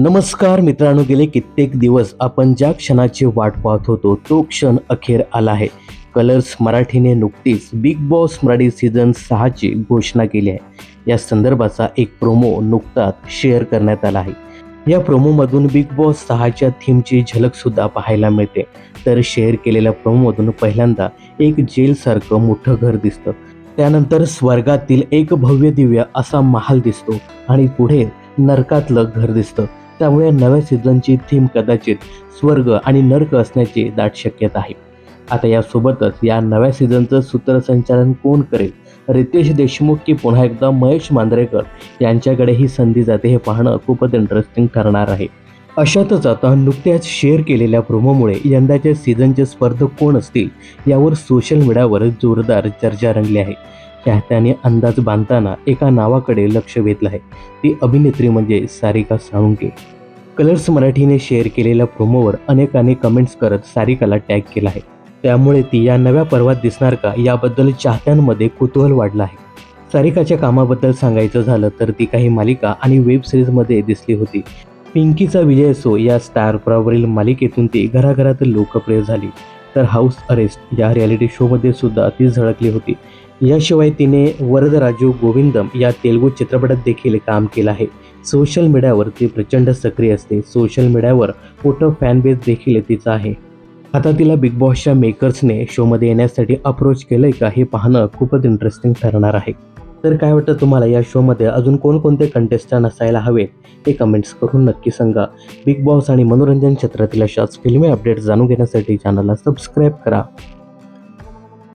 नमस्कार मित्रांनो गेले कित्येक दिवस आपण ज्या क्षणाची वाट पाहत होतो तो क्षण अखेर आला आहे. कलर्स मराठीने नुकतीच बिग बॉस मराठी सीझन सहाची घोषणा केली आहे. या संदर्भाचा एक प्रोमो नुकताच शेअर करण्यात आला आहे. या प्रोमोमधून बिग बॉस सहाच्या थीमची झलकसुद्धा पाहायला मिळते. तर शेअर केलेल्या प्रोमोमधून पहिल्यांदा एक जेलसारखं मोठं घर दिसतं. त्यानंतर स्वर्गातील एक भव्य दिव्य असा महाल दिसतो आणि पुढे नरकातलं घर दिसतं. त्यामुळे नव्या सीझनची थीम कदाचित स्वर्ग आणि नर्क असण्याची दाट शक्यता आहे. आता यासोबतच या नव्या सीझनचं सूत्रसंचालन कोण करेल? रितेश देशमुख की पुन्हा एकदा महेश मांजरेकर यांच्याकडे ही संधी जाते हे पाहणं खूपच इंटरेस्टिंग ठरणार आहे. अशातच आता नुकत्याच शेअर केलेल्या प्रोमोमुळे यंदाच्या सीझनचे स्पर्धक कोण असतील? यावर सोशल मीडियावर जोरदार चर्चा रंगली आहे. चाहत्याने अंदाज बांधताना एका नावाकडे लक्ष वेधलं आहे. ती अभिनेत्री म्हणजे सारिका साळुंके कलर्स मराठीने शेअर केलेल्या प्रोमोवर अनेकांनी कमेंट्स करत सारिकाला टॅग केला आहे. त्यामुळे ती या नव्या पर्वात दिसणार का याबद्दल चाहत्यांमध्ये कुतूहल वाढलं आहे. सारिकाच्या कामाबद्दल सांगायचं झालं तर ती काही मालिका आणि वेब सिरीजमध्ये दिसली होती. पिंकीचा विजय असो या स्टार प्रॉवरील मालिकेतून ती घराघरात लोकप्रिय झाली. तर हाऊस अरेस्ट या रियालिटी शोमध्ये सुद्धा ती झळकली होती. याशिवाय तिने वरदराजू गोविंदम या तेलुगू चित्रपटात देखील काम केलं आहे. सोशल मीडियावर ती प्रचंड सक्रिय असते. सोशल मीडियावर मोठं फॅनबेस देखील तिचा आहे. आता तिला बिग बॉसच्या मेकर्सने शोमध्ये येण्यासाठी अप्रोच केलंय का हे पाहणं खूपच इंटरेस्टिंग ठरणार आहे. तर काय वाटतं तुम्हाला या शोमध्ये अजून कोणकोणते कंटेस्टंट असायला हवे? ते कमेंट्स करून नक्की सांगा. बिग बॉस आणि मनोरंजन क्षेत्रातील अशाच फिल्मी अपडेट्स जाणून घेण्यासाठी चॅनलला सबस्क्राईब करा.